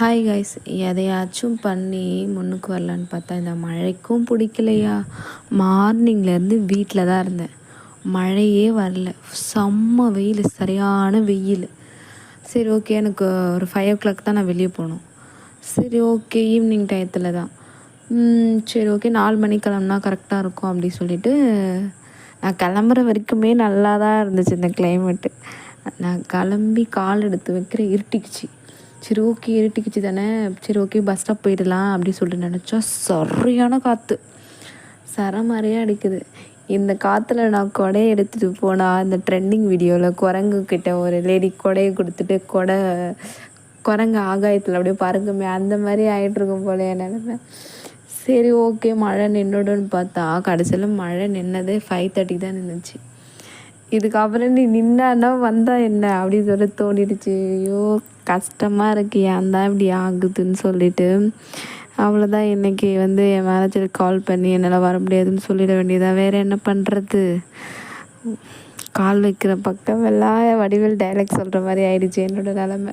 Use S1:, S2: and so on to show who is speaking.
S1: Hi guys எதையாச்சும் பண்ணி முன்னுக்கு வரலான்னு பார்த்தா இந்த மழைக்கும் பிடிக்கலையா? மார்னிங்லேருந்து வீட்டில் தான் இருந்தேன். மழையே வரல. செம்ம வெயில் சரியான வெயில். சரி ஓகே. எனக்கு ஒரு ஃபைவ் ஓ கிளாக் தான் நான் வெளியே போகணும். சரி ஓகே. ஈவினிங் டயத்தில் தான். சரி ஓகே. நாலு மணிக்கு கிளம்புனா கரெக்டாக இருக்கும் அப்படி சொல்லிவிட்டு நான் கிளம்புற வரைக்குமே நல்லா தான் இருந்துச்சு இந்த கிளைமேட்டு நான் கிளம்பி கால் எடுத்து வைக்கிற இருட்டிக்குச்சு. சரி ஓகே இருட்டிக்குச்சு தானே? சரி ஓகே பஸ் ஸ்டாப் போயிடலாம் அப்படின்னு சொல்லிட்டு நினச்சா சரியான காற்று சரமாரியாக அடிக்குது. இந்த காற்றுல நான் கொடையை எடுத்துகிட்டு போனால் அந்த ட்ரெண்டிங் வீடியோவில் குரங்கு கிட்ட ஒரு லேடி கொடையை கொடுத்துட்டு கொடை குரங்கு ஆகாயத்தில் அப்படியே பறக்குமே அந்த மாதிரி ஆகிட்டுருக்கும் போல என் சரி ஓகே மழை நின்றுடுன்னு பார்த்தா கடைசியில் மழை நின்னதே ஃபைவ் தேர்ட்டிக்கு தான் நின்றுச்சு இதுக்கப்புறம் நீ நின்னான்னா வந்தால் என்ன? அப்படின்னு சொல்லி தோணிடுச்சு ஐயோ கஷ்டமாக இருக்கு. ஏன் தான் இப்படி ஆகுதுன்னு சொல்லிட்டு. அவ்வளோதான் இன்றைக்கி வந்து என் மேனேஜருக்கு கால் பண்ணி என்னால் வர முடியாதுன்னு சொல்லிட வேண்டியதாக வேறு என்ன பண்ணுறது கால் வைக்கிற பக்கம் எல்லாம் வடிவேல் டைலாக் சொல்கிற மாதிரி ஆயிடுச்சு என்னோட நிலமை.